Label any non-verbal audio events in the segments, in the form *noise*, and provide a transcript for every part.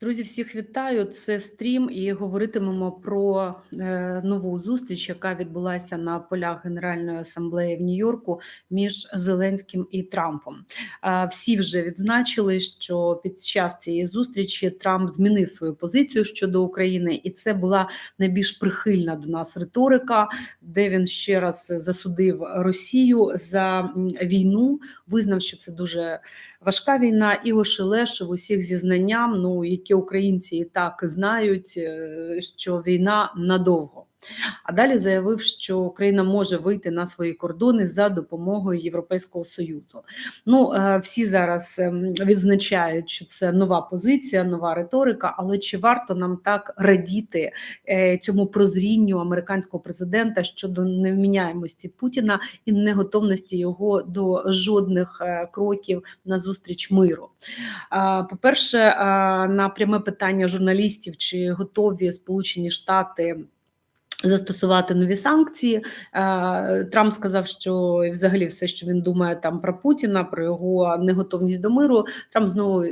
Друзі, всіх вітаю! Це стрім, і говоритимемо про е, нову зустріч, яка відбулася на полях Генеральної асамблеї в Нью-Йорку між Зеленським і Трампом. Е, всі вже відзначили, що під час цієї зустрічі Трамп змінив свою позицію щодо України, і це була найбільш прихильна до нас риторика, де він ще раз засудив Росію за війну, визнав, що це дуже важка війна, і ошелешив усіх зізнанням, ну які українці і так знають, е, що війна надовго. А далі заявив, що Україна може вийти на свої кордони за допомогою Європейського союзу. Ну е, всі зараз ем, відзначають, що це нова позиція, нова риторика. Але чи варто нам так радіти е, цьому прозрінню американського президента щодо невміняємості Путіна і неготовності його до жодних е, кроків на зустріч миру? По перше, на пряме питання журналістів, чи готові Сполучені Штати. Застосувати нові санкції. Е, Трамп сказав, що взагалі все, що він думає там про Путіна, про його неготовність до миру. Трамп знову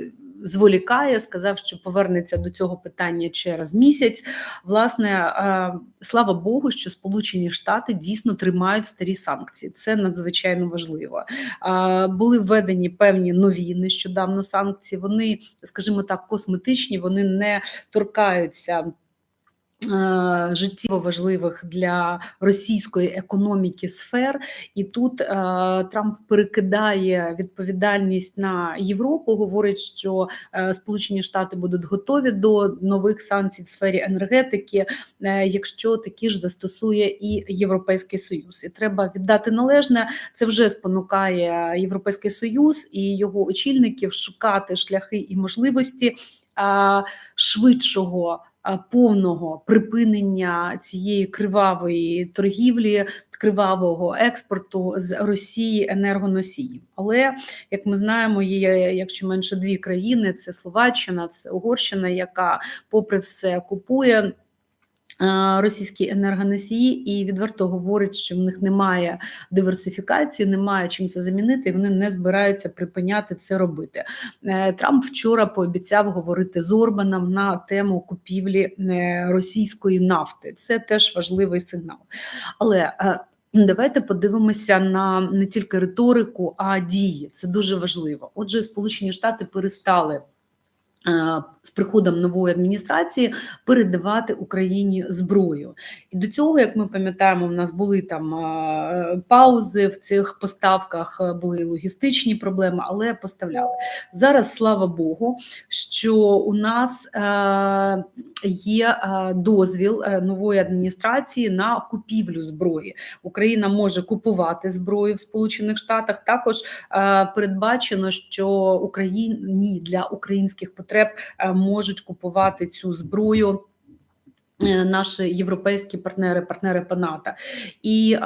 зволікає, сказав, що повернеться до цього питання через місяць. Власне, е, слава Богу, що Сполучені Штати дійсно тримають старі санкції. Це надзвичайно важливо. Е, були введені певні нові нещодавно санкції. Вони, скажімо так, косметичні, вони не торкаються. Е, життєво важливих для російської економіки сфер, і тут е, Трамп перекидає відповідальність на Європу. Говорить, що е, Сполучені Штати будуть готові до нових санкцій в сфері енергетики, е, якщо такі ж застосує і Європейський Союз, і треба віддати належне. Це вже спонукає Європейський Союз і його очільників шукати шляхи і можливості е, швидшого повного припинення цієї кривавої торгівлі, кривавого експорту з Росії енергоносіїв. Але як ми знаємо, є якщо менше дві країни: це Словаччина, це Угорщина, яка, попри все, купує. Російські енергоносії і відверто говорить, що в них немає диверсифікації, немає чим це замінити, і вони не збираються припиняти це робити. Е, Трамп вчора пообіцяв говорити з Орбаном на тему купівлі е, російської нафти. Це теж важливий сигнал. Але е, Давайте подивимося на не тільки риторику, а дії. Це дуже важливо. Отже, Сполучені Штати перестали з приходом нової адміністрації передавати Україні зброю, і до цього, як ми пам'ятаємо, в нас були там паузи в цих поставках, були логістичні проблеми, але поставляли зараз. Слава Богу, що у нас є дозвіл е, нової адміністрації на купівлю зброї. Україна може купувати зброю в Сполучених Штатах. Також передбачено, що Україні для українських потреб е, можуть купувати цю зброю. Е, наші європейські партнери, партнери по НАТО. І е,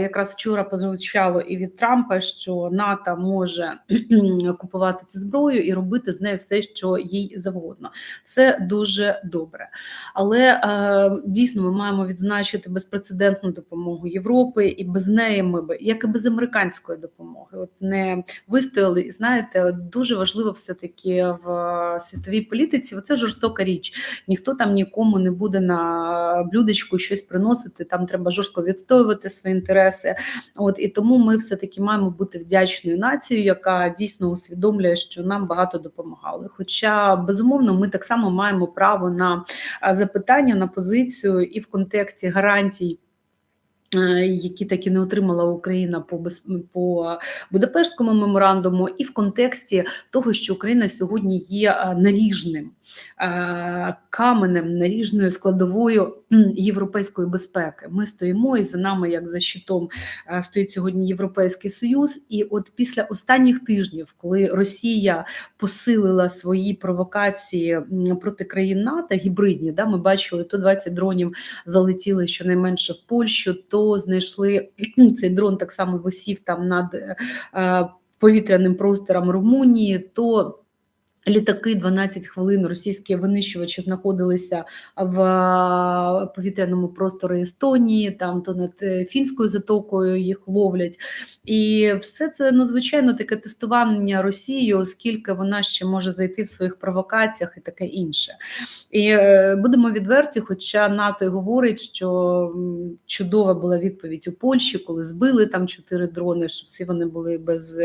якраз вчора прозвучало і від Трампа, що НАТО може *clears throat* купувати цю зброю і робити з нею все, що їй завгодно. Це дуже добре. Але е, дійсно ми маємо відзначити безпрецедентну допомогу Європи, і без неї ми би, як і без американської допомоги, от не вистояли. І знаєте, дуже важливо все таки в світовій політиці. Оце жорстока річ. Ніхто там нікому не буде буде на блюдечку щось приносити. Там треба жорстко відстоювати свої інтереси. От і тому ми все таки маємо бути вдячною нацією, яка дійсно усвідомлює, що нам багато допомагали. Хоча безумовно ми так само маємо право на запитання на позицію і в контексті гарантій. Е, які таки не отримала Україна по по Будапештському меморандуму, і в контексті того, що Україна сьогодні є е, наріжним е, каменем, наріжною складовою європейської безпеки. Ми стоїмо і за нами, як за щитом, стоїть сьогодні Європейський Союз. І от після останніх тижнів, коли Росія посилила свої провокації проти країн НАТО, гібридні, да, ми бачили, то 20 дронів залетіли щонайменше в Польщу. то знайшли цей дрон так само висів там над е, повітряним простором Румунії, то Літаки 12 хвилин російські винищувачі знаходилися в е, повітряному просторі Естонії, там то над е, фінською затокою їх ловлять, і все це ну звичайно таке тестування Росії, оскільки вона ще може зайти в своїх провокаціях і таке інше. І е, будемо відверті, хоча НАТО й говорить, що чудова була відповідь у Польщі, коли збили там чотири дрони, що всі вони були без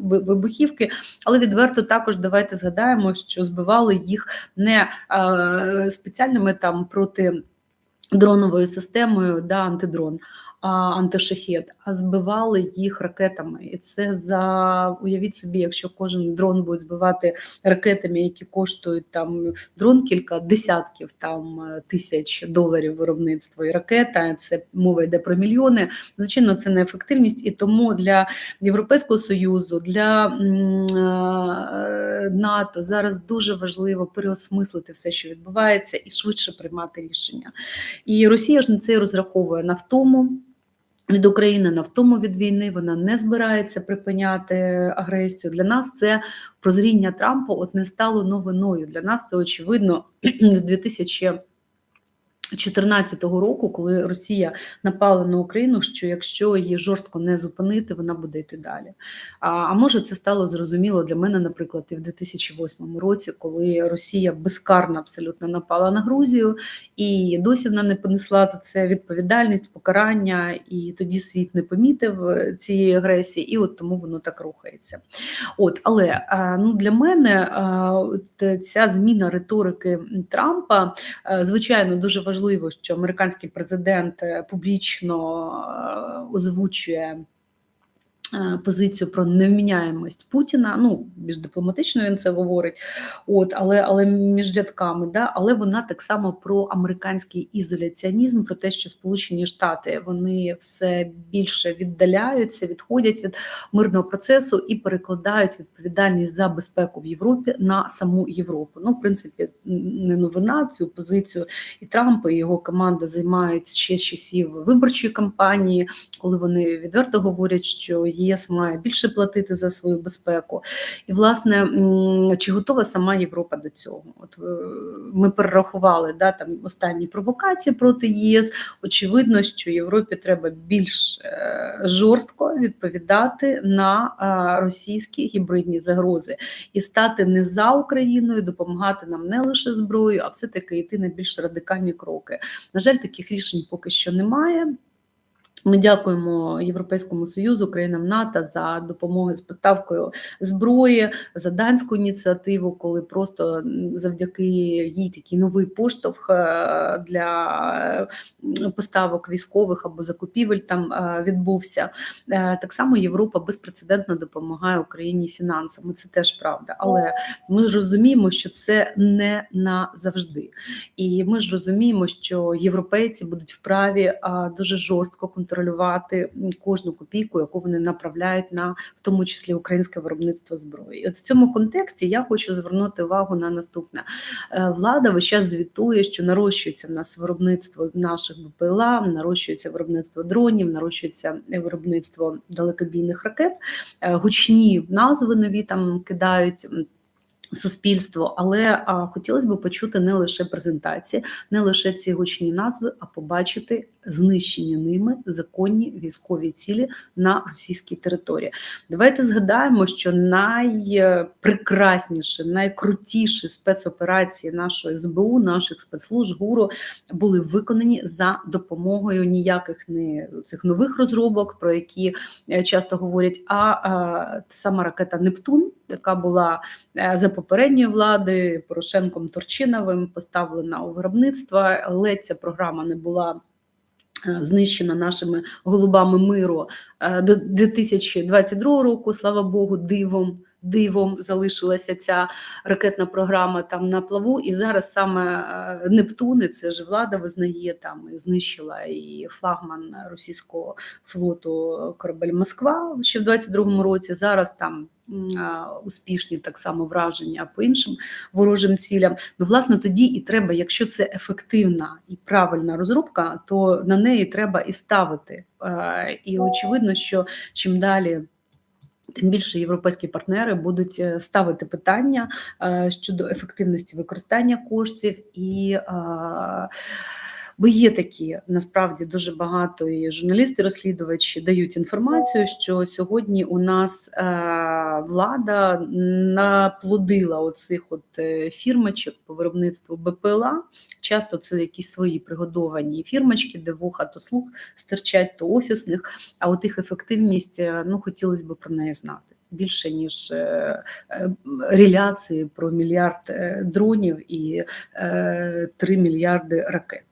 вибухівки, але відверто також давайте згадаємо, що збивали їх не е, спеціальними там проти дроновою системою да, антидрон, антишахет, а збивали їх ракетами. І це за уявіть собі, якщо кожен дрон буде збивати ракетами, які коштують там дрон кілька десятків там тисяч доларів виробництва і ракета. Це мова йде про мільйони. Звичайно, це неефективність, і тому для Європейського союзу, для НАТО зараз дуже важливо переосмислити все, що відбувається, і швидше приймати рішення. І Росія ж на це і розраховує на втому від України на втому від війни. Вона не збирається припиняти агресію. Для нас це прозріння Трампа от не стало новиною. Для нас це очевидно *clears throat* з 2000 2014 року, коли Росія напала на Україну, що якщо її жорстко не зупинити, вона буде йти далі. А а може це стало зрозуміло для мене, наприклад, і в 2008 році, коли Росія безкарно абсолютно напала на Грузію, і досі вона не понесла за це відповідальність, покарання, і тоді світ не помітив е, цієї агресії, і от тому воно так рухається. От, але ну для мене ця зміна риторики Трампа, е, звичайно, дуже важлива важливо, що американський президент е, публічно е, озвучує позицію про невміняємость Путіна. Ну більш дипломатично він це говорить, от але але між рядками, да, але вона так само про американський ізоляціонізм, про те, що Сполучені Штати вони все більше віддаляються, відходять від мирного процесу і перекладають відповідальність за безпеку в Європі на саму Європу. Ну, в принципі, не новина цю позицію і Трампа і його команда займають ще з часів виборчої кампанії, коли вони відверто говорять, що ЄС має більше платити за свою безпеку. І, власне, чи готова сама Європа до цього? От е, Ми перерахували да, там останні провокації проти ЄС. Очевидно, що Європі треба більш е, жорстко відповідати на російські гібридні загрози і стати не за Україною, допомагати нам не лише зброєю, а все-таки йти на більш радикальні кроки. На жаль, таких рішень поки що немає. Ми дякуємо Європейському Союзу, країнам НАТО за допомогу з поставкою зброї, за данську ініціативу, коли просто завдяки їй такий новий поштовх е, для поставок військових або закупівель там е, відбувся. Е, так само Європа безпрецедентно допомагає Україні фінансами. Це теж правда, але ми ж розуміємо, що це не назавжди. І ми ж розуміємо, що європейці будуть вправі дуже жорстко контролювати контролювати кожну копійку, яку вони направляють на в тому числі українське виробництво зброї. І От в цьому контексті я хочу звернути увагу на наступне е, влада. весь час звітує, що нарощується в нас виробництво наших БПЛА, нарощується виробництво дронів, нарощується виробництво далекобійних ракет, е, гучні назви нові там кидають суспільство, але а, хотілося б почути не лише презентації, не лише ці гучні назви, а побачити знищені ними законні військові цілі на російській території. Давайте згадаємо, що найпрекрасніші, найкрутіші спецоперації нашої СБУ, наших спецслужб ГУРу були виконані за допомогою ніяких не цих нових розробок, про які е, часто говорять, а, а сама ракета Нептун, яка була е, за попередньої влади Порошенком Торчиновим поставлена у виробництво, але ця програма не була. Е, знищена нашими голубами миру е, до 2022 року, слава Богу, дивом дивом залишилася ця ракетна програма там на плаву. І зараз саме Нептуни, це ж влада визнає там і знищила і флагман російського флоту корабель Москва ще в 22-му році. Зараз там успішні так само враження по іншим ворожим цілям. Ну, власне, тоді і треба, якщо це ефективна і правильна розробка, то на неї треба і ставити. І очевидно, що чим далі Тим більше європейські партнери будуть е, ставити питання е, щодо ефективності використання коштів і. Бо є такі насправді дуже багато і журналісти-розслідувачі дають інформацію, що сьогодні у нас е, влада наплодила оцих от е, фірмочок по виробництву БПЛА. Часто це якісь свої пригодовані фірмочки, де вуха то слух стирчать, то офісних. А от їх ефективність, е, ну хотілося б про неї знати. Більше ніж реляції про мільярд дронів і е, 3 мільярди ракет.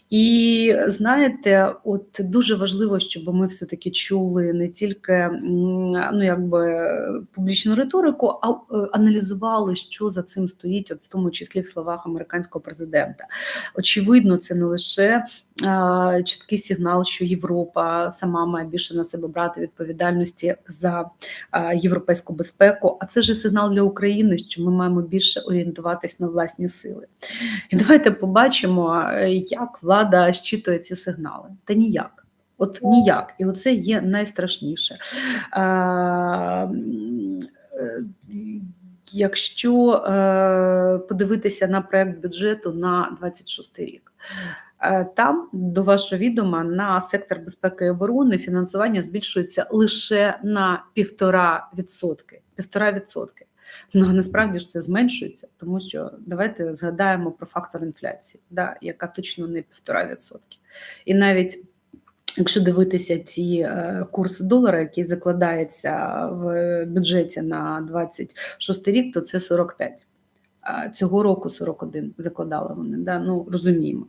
І знаєте, от дуже важливо, щоб ми все-таки чули не тільки ну якби публічну риторику, а е, аналізували, що за цим стоїть, от в тому числі в словах американського президента. Очевидно, це не лише е, чіткий сигнал, що Європа сама має більше на себе брати відповідальності за е, європейську безпеку. А це ж сигнал для України, що ми маємо більше орієнтуватись на власні сили. І давайте побачимо, е, як влада щитує ці сигнали. Та ніяк. От ніяк. І оце є найстрашніше. А, е, Якщо е, подивитися на проект бюджету на 26 рік, е, там до вашого відома на сектор безпеки і оборони фінансування збільшується лише на 1,5%. 1,5%. Ну насправді ж це зменшується, тому що давайте згадаємо про фактор інфляції, да, яка точно не півтора відсотки. І навіть якщо дивитися ці е, курси долара, який закладається в бюджеті на 26 рік, то це 45. Цього року 41 закладали вони, да? ну розуміємо.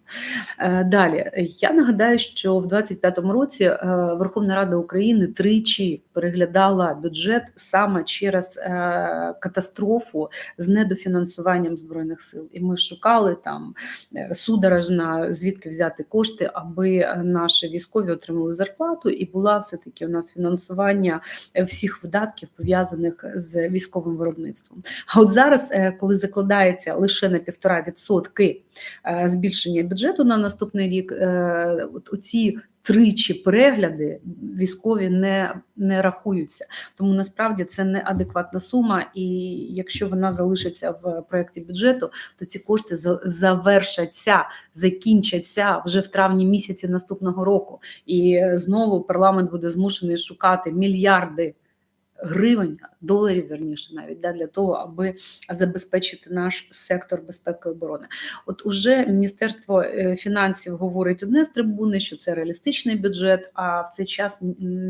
Е, Далі я нагадаю, що в 25-му році е, Верховна Рада України тричі переглядала бюджет саме через е, катастрофу з недофінансуванням збройних сил. І ми шукали там судорожно, звідки взяти кошти, аби наші військові отримали зарплату, і була все таки у нас фінансування всіх видатків пов'язаних з військовим виробництвом. А от зараз, коли закладається лише на півтора відсотки е, збільшення бюджету на наступний рік, е, оці тричі перегляди військові не, не рахуються. Тому насправді це неадекватна сума, і якщо вона залишиться в проєкті бюджету, то ці кошти завершаться, закінчаться вже в травні місяці наступного року. І знову парламент буде змушений шукати мільярди гривень, доларів верніше, навіть да, для того, аби забезпечити наш сектор безпеки і оборони. От уже Міністерство е, фінансів говорить одне з трибуни, що це реалістичний бюджет. А в цей час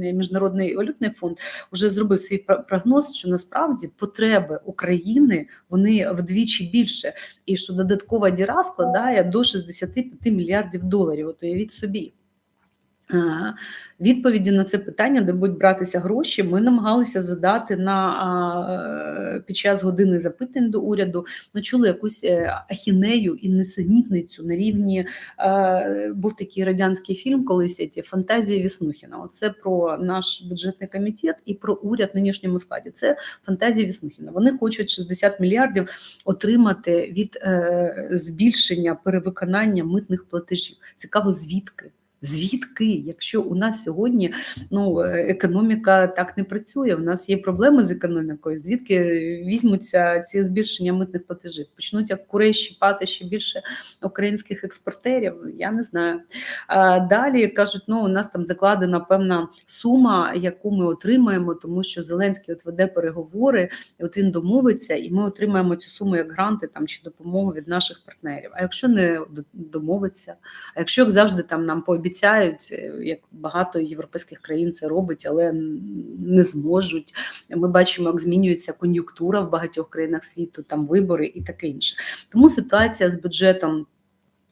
міжнародний валютний фонд вже зробив свій пр- прогноз, що насправді потреби України вони вдвічі більше, і що додаткова діра складає до 65 мільярдів доларів. От уявіть собі. Е, Відповіді на це питання, де будуть братися гроші, ми намагалися задати на під час години запитань до уряду. Ми чули якусь е, ахінею і несенітницю на рівні. е, Був такий радянський фільм колись ці фантазії Віснухіна. Оце про наш бюджетний комітет і про уряд в нинішньому складі. Це фантазії Віснухіна. Вони хочуть 60 мільярдів отримати від е, збільшення перевиконання митних платежів. Цікаво, звідки? Звідки, якщо у нас сьогодні ну е, економіка так не працює, у нас є проблеми з економікою. Звідки візьмуться ці збільшення митних платежів? Почнуть як курей щіпати ще більше українських експортерів? Я не знаю. Далі кажуть, ну у нас там закладена певна сума, яку ми отримаємо, тому що Зеленський от веде переговори, і от він домовиться, і ми отримаємо цю суму як гранти там чи допомогу від наших партнерів. А якщо не домовиться, а якщо як завжди там нам пообіцяють, е, як багато європейських країн це робить, але не зможуть. Ми бачимо, як змінюється кон'юнктура в багатьох країнах світу, там вибори і таке інше. Тому ситуація з бюджетом.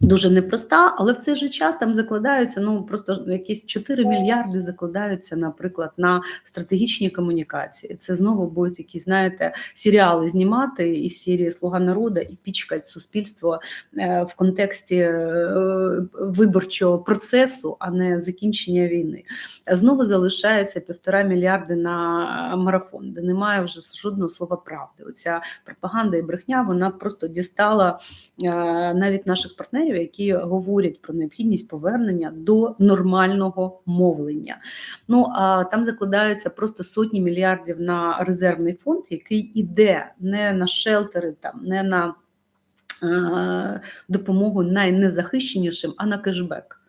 Дуже непроста, але в цей же час там закладаються ну просто якісь 4 мільярди закладаються, наприклад, на стратегічні комунікації. Це знову будуть якісь, знаєте, серіали знімати із серії Слуга народу і пічкать суспільство е, в контексті е, виборчого процесу, а не закінчення війни. Знову залишається півтора мільярди на марафон, де немає вже жодного слова правди. Оця пропаганда і брехня вона просто дістала е, навіть наших партнерів партнерів, які говорять про необхідність повернення до нормального мовлення. Ну а там закладаються просто сотні мільярдів на резервний фонд, який іде не на шелтери, там не на е, допомогу найнезахищенішим, а на кешбек.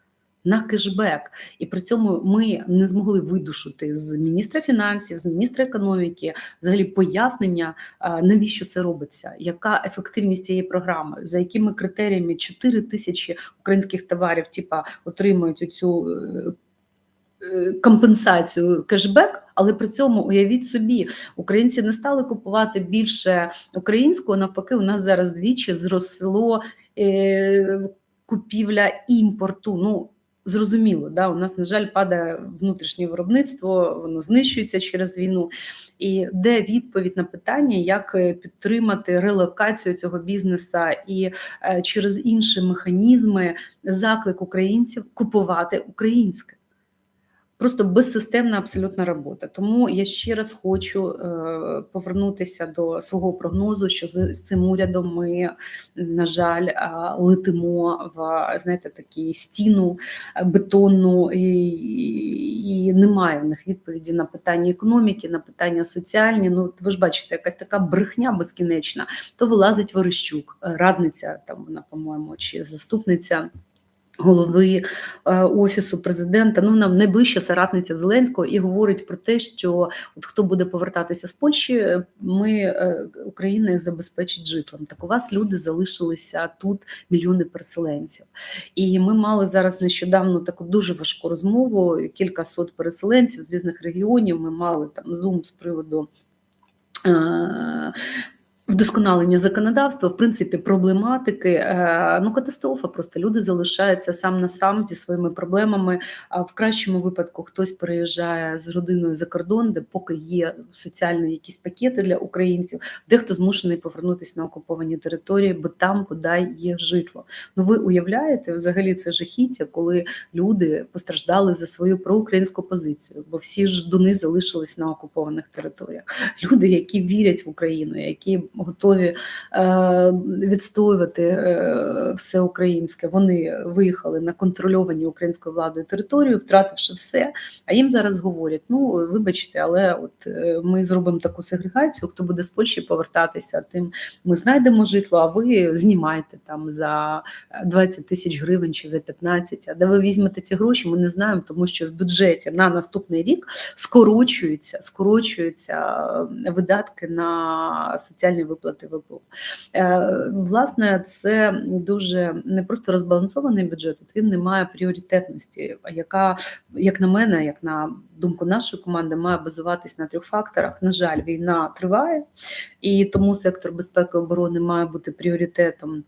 На кешбек, і при цьому ми не змогли видушити з міністра фінансів, з міністра економіки, взагалі пояснення, е, навіщо це робиться, яка ефективність цієї програми, за якими критеріями 4 тисячі українських товарів, типа отримують цю компенсацію кешбек, але при цьому уявіть собі, українці не стали купувати більше українського. Навпаки, у нас зараз двічі зросло е, купівля імпорту. Ну зрозуміло, да, у нас на жаль падає внутрішнє виробництво, воно знищується через війну. І де відповідь на питання, як е, підтримати релокацію цього бізнесу і е, через інші механізми заклик українців купувати українське. Просто безсистемна абсолютна робота. Тому я ще раз хочу е, повернутися до свого прогнозу, що з, цим урядом ми, на жаль, е, летимо в знаєте, такі стіну бетонну, і, і немає в них відповіді на питання економіки, на питання соціальні. Ну, ви ж бачите, якась така брехня безкінечна. То вилазить Верещук, радниця там вона, по-моєму, чи заступниця. Голови е, офісу президента, ну нам найближча соратниця Зеленського, і говорить про те, що от хто буде повертатися з Польщі, ми е, Україна їх забезпечить житлом. Так у вас люди залишилися тут мільйони переселенців, і ми мали зараз нещодавно таку дуже важку розмову. Кілька сот переселенців з різних регіонів. Ми мали там зум з приводу. Вдосконалення законодавства, в принципі, проблематики, е, ну катастрофа. Просто люди залишаються сам на сам зі своїми проблемами. А в кращому випадку хтось переїжджає з родиною за кордон, де поки є соціальні якісь пакети для українців, дехто змушений повернутися на окуповані території, бо там бодай є житло. Ну ви уявляєте, взагалі це жахіття, коли люди постраждали за свою проукраїнську позицію, бо всі ж дуни залишились на окупованих територіях. Люди, які вірять в Україну, які готові е, відстоювати е, все українське. Вони виїхали на контрольовані українською владою територію, втративши все. А їм зараз говорять: ну вибачте, але от е, ми зробимо таку сегрегацію. Хто буде з Польщі повертатися, тим ми знайдемо житло. А ви знімаєте там за 20 тисяч гривень чи за 15. А де ви візьмете ці гроші? Ми не знаємо, тому що в бюджеті на наступний рік скорочуються, скорочуються видатки на соціальні виплати ВПО. Е, власне, це дуже не просто розбалансований бюджет, от він не має пріоритетності, яка, як на мене, як на думку нашої команди, має базуватись на трьох факторах. На жаль, війна триває, і тому сектор безпеки і оборони має бути пріоритетом.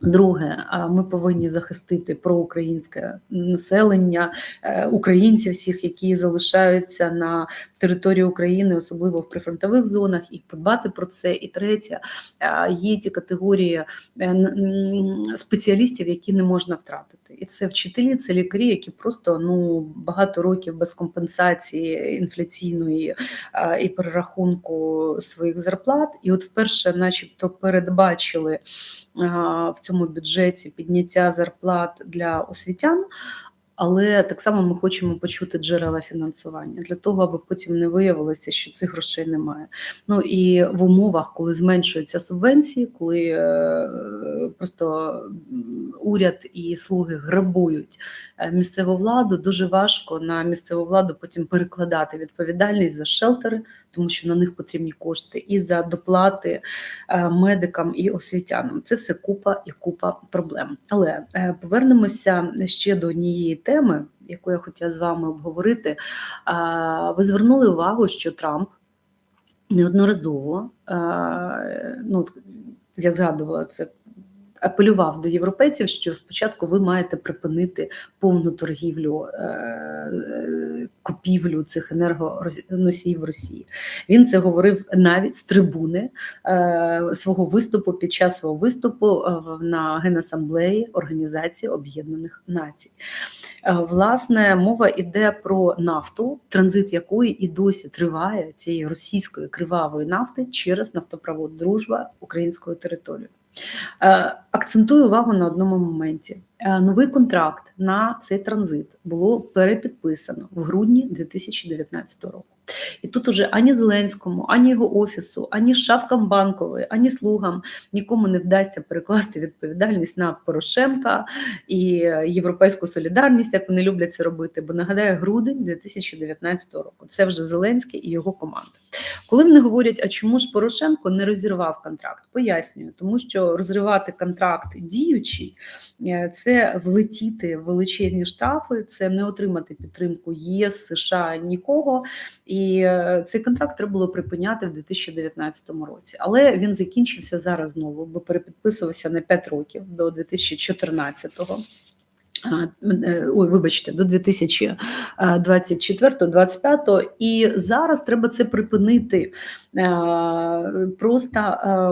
Друге, ми повинні захистити проукраїнське населення, е, українців всіх, які залишаються на території України, особливо в прифронтових зонах, і подбати про це. І третє, є ті категорії е, спеціалістів, які не можна втратити. І це вчителі, це лікарі, які просто ну багато років без компенсації інфляційної і перерахунку своїх зарплат. І от вперше, начебто, передбачили в цьому бюджеті підняття зарплат для освітян. Але так само ми хочемо почути джерела фінансування для того, аби потім не виявилося, що цих грошей немає. Ну і в умовах, коли зменшуються субвенції, коли е, просто уряд і слуги грабують е, місцеву владу, дуже важко на місцеву владу потім перекладати відповідальність за шелтери, тому що на них потрібні кошти, і за доплати е, медикам і освітянам. Це все купа і купа проблем. Але повернемося ще до однієї теми, яку я хотіла з вами обговорити. Ви звернули увагу, що Трамп неодноразово ну я згадувала це апелював до європейців, що спочатку ви маєте припинити повну торгівлю е, купівлю цих енергоносіїв Росії. Він це говорив навіть з трибуни е, свого виступу під час свого виступу е, на генасамблеї Організації Об'єднаних Націй. Власне, мова йде про нафту, транзит якої і досі триває цієї російської кривавої нафти через нафтопровод Дружба українською територією. Е, акцентую увагу на одному моменті. Е, новий контракт на цей транзит було перепідписано в грудні 2019 року. І тут уже ані Зеленському, ані його офісу, ані шавкам банкової, ані слугам нікому не вдасться перекласти відповідальність на Порошенка і Європейську солідарність, як вони люблять це робити. Бо нагадаю, грудень 2019 року це вже Зеленський і його команда. Коли вони говорять, а чому ж Порошенко не розірвав контракт? Пояснюю, тому що розривати контракт діючий е, це влетіти в величезні штрафи, це не отримати підтримку ЄС, США нікого. І е, цей контракт треба було припиняти в 2019 році. Але він закінчився зараз знову, бо перепідписувався на 5 років до 2014-го. Е, ой, вибачте, до 2024-2025, і зараз треба це припинити. Е, просто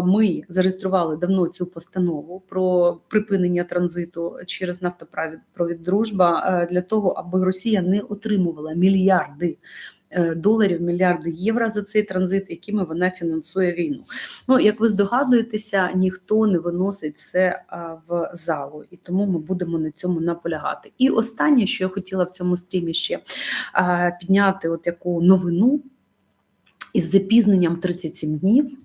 ми зареєстрували давно цю постанову про припинення транзиту через нафтопровід дружба для того, аби Росія не отримувала мільярди Е, доларів, мільярди євро за цей транзит, якими вона фінансує війну. Ну як ви здогадуєтеся, ніхто не виносить це в залу, і тому ми будемо на цьому наполягати. І останнє, що я хотіла в цьому стрімі ще підняти, от яку новину із запізненням 37 днів,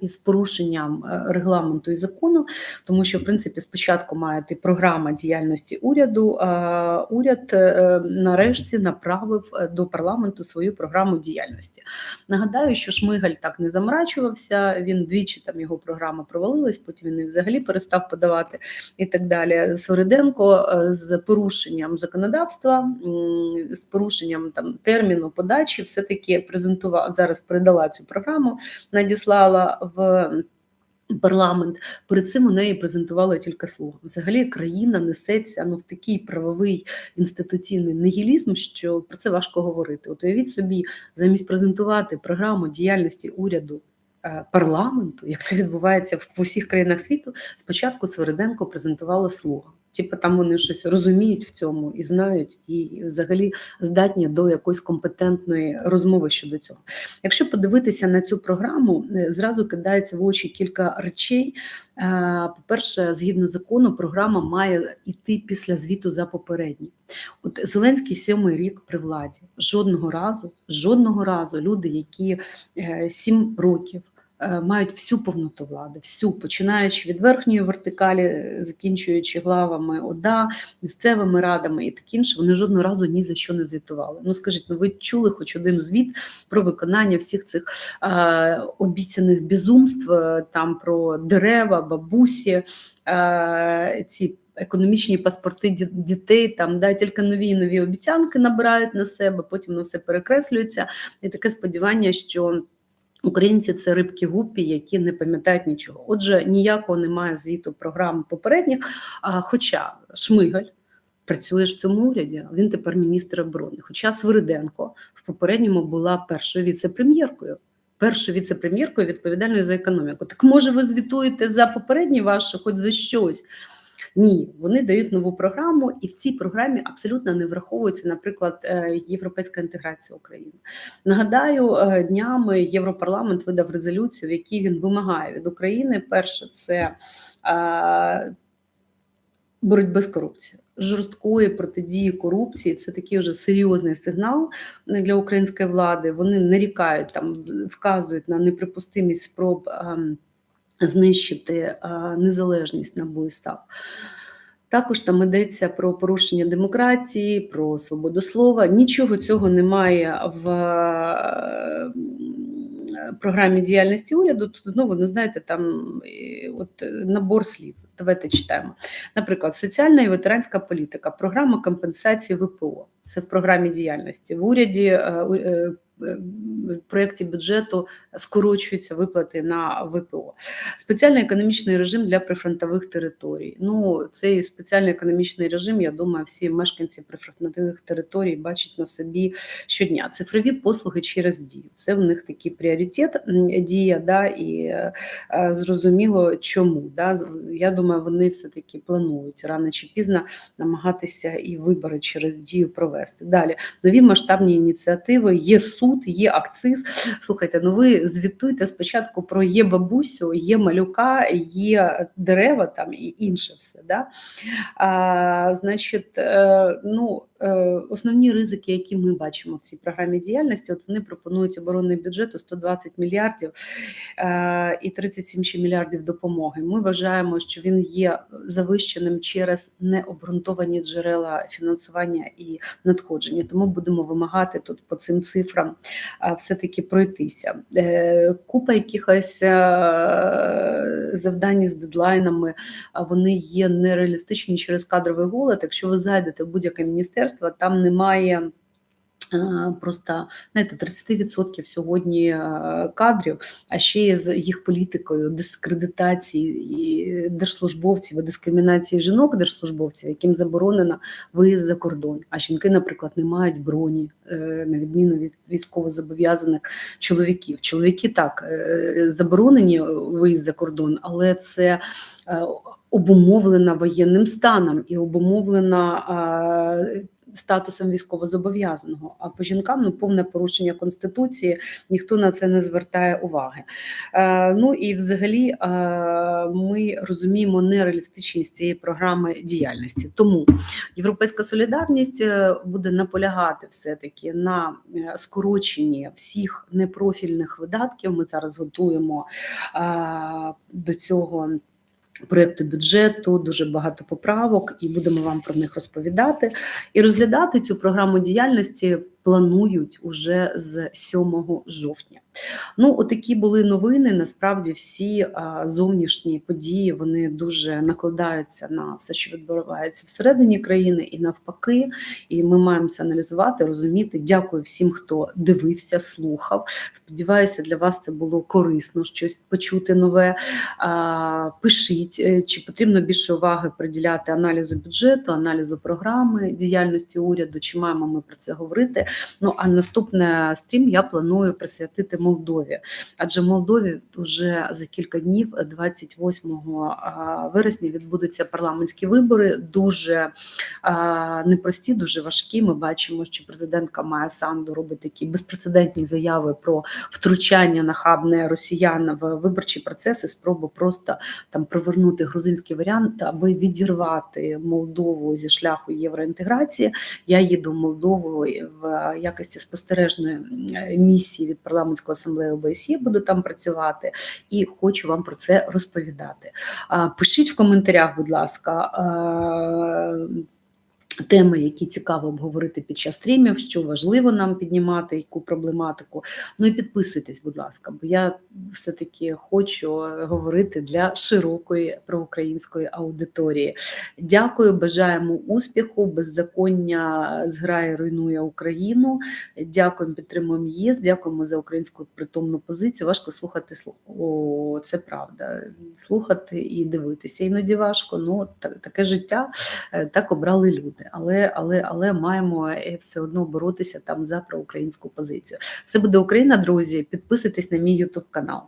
із порушенням е, регламенту і закону, тому що в принципі спочатку має йти програма діяльності уряду. Уряд е, нарешті направив е, до парламенту свою програму діяльності. Нагадаю, що Шмигаль так не замрачувався. Він двічі там його програма провалилась, потім він взагалі перестав подавати і так далі. Сориденко з порушенням законодавства, з порушенням там терміну подачі, все таки презентував зараз передала цю програму, надіслала в. Парламент перед цим у неї презентували тільки слуга. Взагалі країна несеться ну в такий правовий інституційний нігілізм, що про це важко говорити. От уявіть собі, замість презентувати програму діяльності уряду е, парламенту, як це відбувається в усіх країнах світу. Спочатку Свериденко презентувала слуга. Типу там вони щось розуміють в цьому і знають, і взагалі здатні до якоїсь компетентної розмови щодо цього. Якщо подивитися на цю програму, е, зразу кидається в очі кілька речей. Е, по-перше, згідно закону, програма має йти після звіту за попередній. От Зеленський сьомий рік при владі. Жодного разу, жодного разу люди, які е, сім років. Е, мають всю повноту влади, всю починаючи від верхньої вертикалі, закінчуючи главами ОДА, місцевими радами і таке інше, вони жодного разу ні за що не звітували. Ну скажіть, ну ви чули хоч один звіт про виконання всіх цих е, обіцяних безумств, е, там про дерева, бабусі, е, ці. Економічні паспорти дітей, там да тільки нові нові обіцянки набирають на себе, потім на все перекреслюється, і таке сподівання, що Українці це рибки гуппі, які не пам'ятають нічого. Отже, ніякого немає звіту програм попередніх. А, Хоча Шмигаль працює в цьому уряді, він тепер міністр оборони. Хоча Свириденко в попередньому була першою віце-прем'єркою. Першою віце-прем'єркою відповідальною за економіку. Так може ви звітуєте за попередні ваші, хоч за щось. Ні, вони дають нову програму, і в цій програмі абсолютно не враховується, наприклад, е, європейська інтеграція України. Нагадаю, е, днями Європарламент видав резолюцію, в якій він вимагає від України. Перше, це е, боротьби з корупцією. Жорсткої протидії корупції це такий вже серйозний сигнал для української влади. Вони нарікають там, вказують на неприпустимість спроб. Ем, знищити незалежність НАБУ і. Також там йдеться про порушення демократії, про свободу слова. Нічого цього немає в програмі діяльності уряду. Тут знову ну знаєте, там от набор слів. Давайте читаємо. Наприклад, соціальна і ветеранська політика, програма компенсації ВПО. Це в програмі діяльності в уряді. В проєкті бюджету скорочуються виплати на ВПО. Спеціальний економічний режим для прифронтових територій. Ну, цей спеціальний економічний режим, я думаю, всі мешканці прифронтових територій бачать на собі щодня. Цифрові послуги через дію. Це в них такий пріоритет дія, да, і е, зрозуміло, чому. Да. Я думаю, вони все-таки планують рано чи пізно намагатися і вибори через дію провести. Далі нові масштабні ініціативи є суд тут є акциз. Слухайте, ну ви звітуйте спочатку про є бабусю, є малюка, є дерева там і інше все. Да? А, Значить, е, ну. Е, Основні ризики, які ми бачимо в цій програмі діяльності, от вони пропонують оборонний бюджет у 120 мільярдів е, і 37 ще мільярдів допомоги. Ми вважаємо, що він є завищеним через необґрунтовані джерела фінансування і надходження. Тому будемо вимагати тут по цим цифрам а, все-таки пройтися. Е, Купа якихось е, завдань з дедлайнами, вони є нереалістичні через кадровий голод. Якщо ви зайдете в будь-яке міністерство, там немає. е, Просто знаєте, 30% сьогодні е, кадрів, а ще з їх політикою дискредитації держслужбовців, дискримінації жінок держслужбовців, яким заборонено виїзд за кордон. А жінки, наприклад, не мають броні е, на відміну від військовозобов'язаних чоловіків. Чоловіки так заборонені виїзд за кордон, але це обумовлена воєнним станом і обумовлена. Статусом військовозобов'язаного, а по жінкам ну повне порушення конституції, ніхто на це не звертає уваги. Е, ну і взагалі е, ми розуміємо нереалістичність цієї програми діяльності. Тому Європейська солідарність е, буде наполягати все-таки на е, скороченні всіх непрофільних видатків. Ми зараз готуємо е, до цього. Проєкту бюджету дуже багато поправок, і будемо вам про них розповідати. І розглядати цю програму діяльності планують уже з 7 жовтня. Ну, отакі були новини. Насправді, всі зовнішні події вони дуже накладаються на все, що відбувається всередині країни, і навпаки. І ми маємо це аналізувати, розуміти. Дякую всім, хто дивився, слухав. Сподіваюся, для вас це було корисно щось почути нове. Пишіть, е, чи потрібно більше уваги приділяти аналізу бюджету, аналізу програми діяльності уряду, чи маємо ми про це говорити. Ну а наступне стрім я планую присвятити Молдові, адже в Молдові вже за кілька днів, 28 вересня, відбудуться парламентські вибори. Дуже а, непрості, дуже важкі. Ми бачимо, що президентка Майя Санду робить такі безпрецедентні заяви про втручання нахабне росіян в виборчі процеси, спробу просто там привернути грузинський варіант, аби відірвати Молдову зі шляху євроінтеграції. Я їду в Молдову в якості спостережної е, місії від парламентської асамблеї ОБСЄ, буду там працювати і хочу вам про це розповідати. Пишіть в коментарях, будь ласка. Теми, які цікаво обговорити під час стрімів, що важливо нам піднімати, яку проблематику. Ну і підписуйтесь, будь ласка, бо я все-таки хочу говорити для широкої проукраїнської аудиторії. Дякую, бажаємо успіху. Беззаконня зграє руйнує Україну. Дякуємо, підтримуємо ЄС. Дякуємо за українську притомну позицію. Важко слухати слух. О, це правда. Слухати і дивитися. Іноді важко. Ну таке життя е, так обрали люди. Але але але маємо е, все одно боротися там за проукраїнську позицію. Все буде Україна, друзі. Підписуйтесь на мій Ютуб канал.